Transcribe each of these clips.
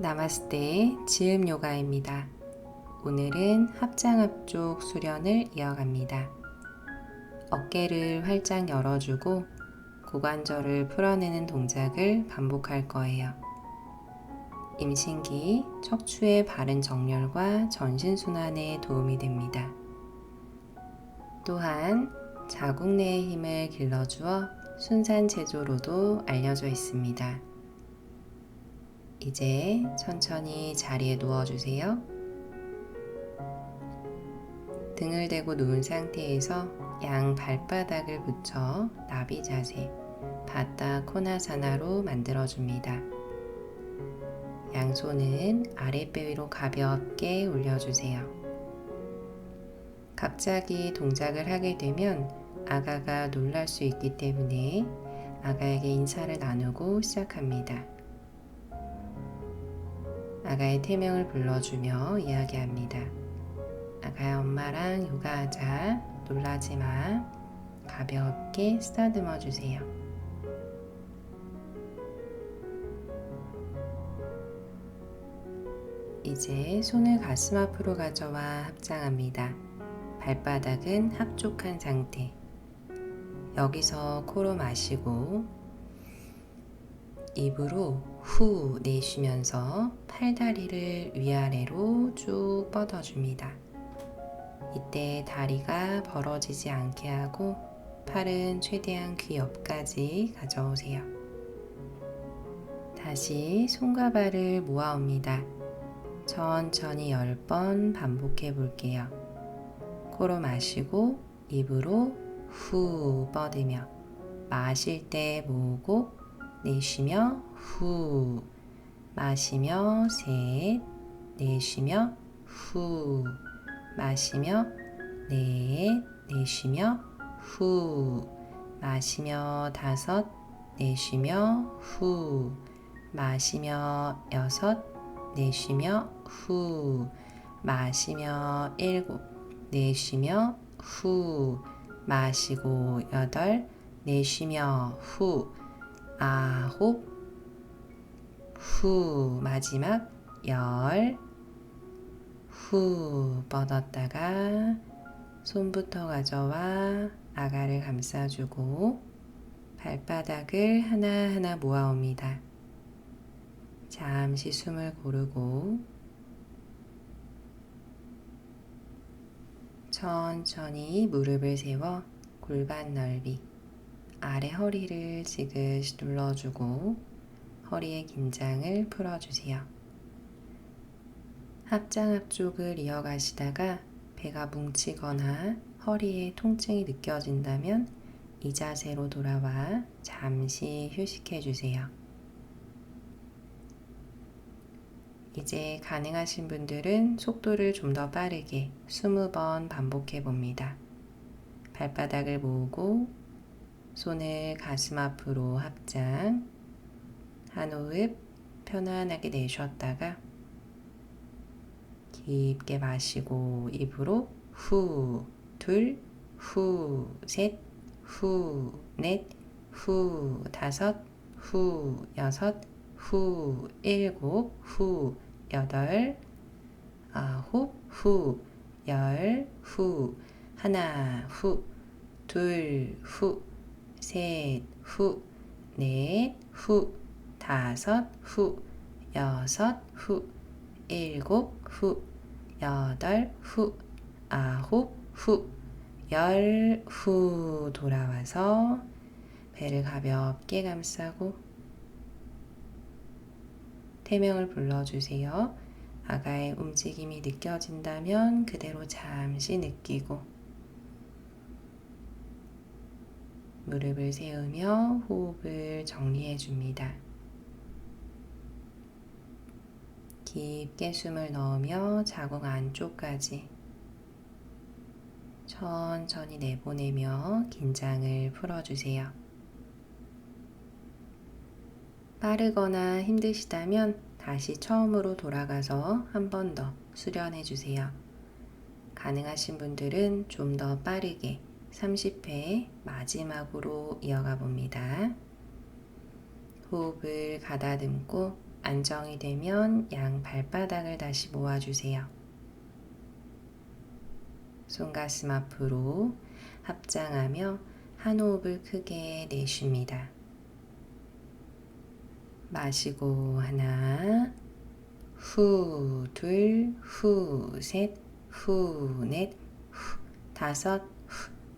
나마스테 지음 요가입니다. 오늘은 합장 앞쪽 수련을 이어갑니다. 어깨를 활짝 열어주고 고관절을 풀어내는 동작을 반복할 거예요. 임신기 척추의 바른 정렬과 전신순환에 도움이 됩니다. 또한 자궁 내의 힘을 길러주어 순산 제조로도 알려져 있습니다. 이제 천천히 자리에 누워주세요. 등을 대고 누운 상태에서 양 발바닥을 붙여 나비 자세, 바타 코나사나로 만들어줍니다. 양손은 아랫배 위로 가볍게 올려주세요. 갑자기 동작을 하게 되면 아가가 놀랄 수 있기 때문에 아가에게 인사를 나누고 시작합니다. 아가의 태명을 불러주며 이야기합니다. 아가야 엄마랑 요가하자. 놀라지 마. 가볍게 쓰다듬어 주세요. 이제 손을 가슴 앞으로 가져와 합장합니다. 발바닥은 합족한 상태. 여기서 코로 마시고 입으로 후 내쉬면서 팔다리를 위아래로 쭉 뻗어줍니다. 이때 다리가 벌어지지 않게 하고 팔은 최대한 귀 옆까지 가져오세요. 다시 손과 발을 모아옵니다. 천천히 10번 반복해 볼게요. 코로 마시고 입으로 후 뻗으며 마실 때 모으고 내쉬며 후 마시며 셋 내쉬며 후 마시며 넷 내쉬며 후 마시며 다섯 내쉬며 후 마시며 여섯 내쉬며 후 마시며 일곱 내쉬며 후 마시고 여덟 내쉬며 후 아홉 후 마지막 열 후 뻗었다가 손부터 가져와 아가를 감싸주고 발바닥을 하나하나 모아옵니다. 잠시 숨을 고르고 천천히 무릎을 세워 골반 넓이 아래 허리를 지그시 눌러주고 허리의 긴장을 풀어주세요. 합장 앞쪽을 이어가시다가 배가 뭉치거나 허리에 통증이 느껴진다면 이 자세로 돌아와 잠시 휴식해 주세요. 이제 가능하신 분들은 속도를 좀 더 빠르게 20번 반복해 봅니다. 발바닥을 모으고 손을 가슴 앞으로 합장 한 호흡 편안하게 내쉬었다가 깊게 마시고 입으로 후, 둘, 후, 셋, 후, 넷, 후, 다섯, 후, 여섯, 후, 일곱, 후, 여덟, 아홉, 후, 열, 후, 하나, 후, 둘, 후, 셋, 후, 넷, 후, 다섯, 후, 여섯, 후, 일곱, 후, 여덟, 후, 아홉, 후, 열, 후 돌아와서 배를 가볍게 감싸고 태명을 불러주세요. 아가의 움직임이 느껴진다면 그대로 잠시 느끼고 무릎을 세우며 호흡을 정리해 줍니다. 깊게 숨을 넣으며 자궁 안쪽까지 천천히 내보내며 긴장을 풀어주세요. 빠르거나 힘드시다면 다시 처음으로 돌아가서 한 번 더 수련해 주세요. 가능하신 분들은 좀 더 빠르게 30회 마지막으로 이어가 봅니다. 호흡을 가다듬고 안정이 되면 양 발바닥을 다시 모아주세요. 손가슴 앞으로 합장하며 한 호흡을 크게 내쉽니다. 마시고 하나, 후, 둘, 후, 셋, 후, 넷, 후, 다섯, 후,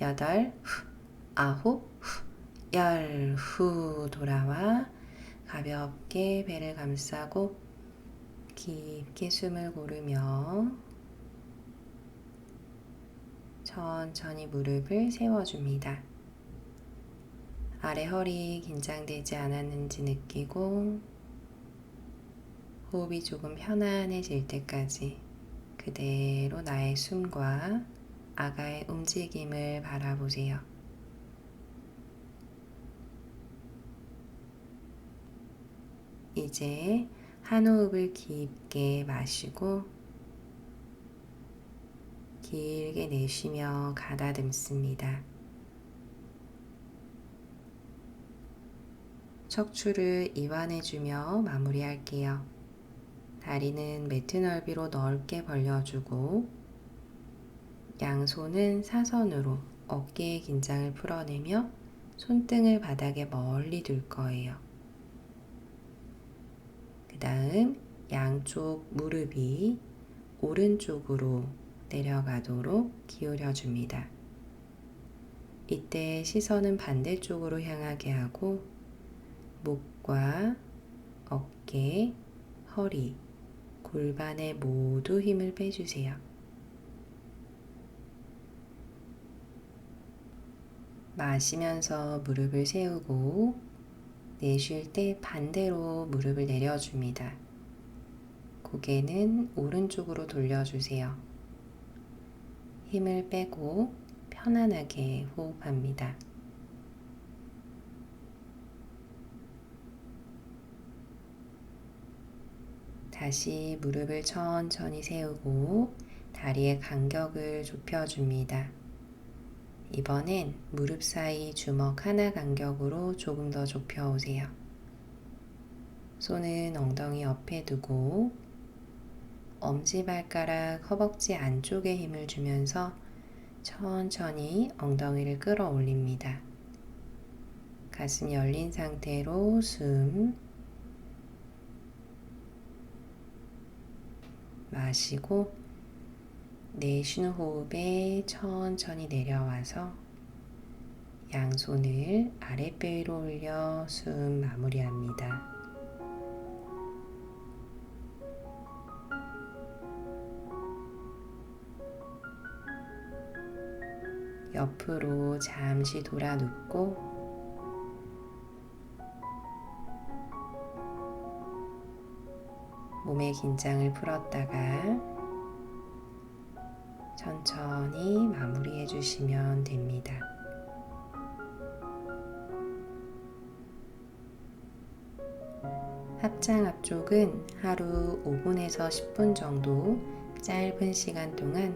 여덟, 후, 아홉, 후, 열, 후 돌아와 가볍게 배를 감싸고 깊게 숨을 고르며 천천히 무릎을 세워줍니다. 아래 허리 긴장되지 않았는지 느끼고 호흡이 조금 편안해질 때까지 그대로 나의 숨과 아가의 움직임을 바라보세요. 이제 한 호흡을 깊게 마시고 길게 내쉬며 가다듬습니다. 척추를 이완해주며 마무리할게요. 다리는 매트 넓이로 넓게 벌려주고 양손은 사선으로 어깨의 긴장을 풀어내며 손등을 바닥에 멀리 둘 거예요. 그 다음 양쪽 무릎이 오른쪽으로 내려가도록 기울여 줍니다. 이때 시선은 반대쪽으로 향하게 하고 목과 어깨, 허리, 골반에 모두 힘을 빼주세요. 마시면서 무릎을 세우고 내쉴 때 반대로 무릎을 내려줍니다. 고개는 오른쪽으로 돌려주세요. 힘을 빼고 편안하게 호흡합니다. 다시 무릎을 천천히 세우고 다리의 간격을 좁혀줍니다. 이번엔 무릎 사이 주먹 하나 간격으로 조금 더 좁혀 오세요. 손은 엉덩이 옆에 두고 엄지발가락 허벅지 안쪽에 힘을 주면서 천천히 엉덩이를 끌어올립니다. 가슴 열린 상태로 숨 마시고 내쉬는 호흡에 천천히 내려와서 양손을 아랫배 위로 올려 숨 마무리합니다. 옆으로 잠시 돌아 눕고 몸의 긴장을 풀었다가 천천히 마무리해 주시면 됩니다. 합장 앞쪽은 하루 5분에서 10분 정도 짧은 시간 동안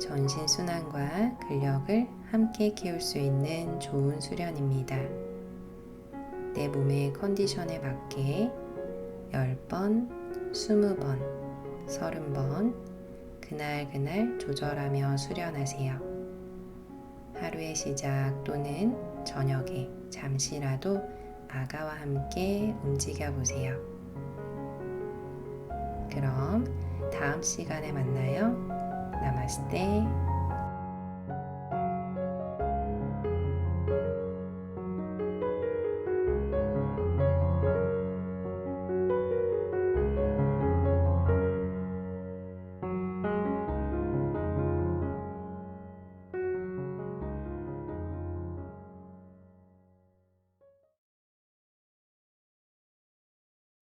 전신 순환과 근력을 함께 키울 수 있는 좋은 수련입니다. 내 몸의 컨디션에 맞게 10번, 스무 번, 서른 번, 그날 그날 조절하며 수련하세요. 하루의 시작 또는 저녁에 잠시라도 아가와 함께 움직여 보세요. 그럼 다음 시간에 만나요. 나마스테.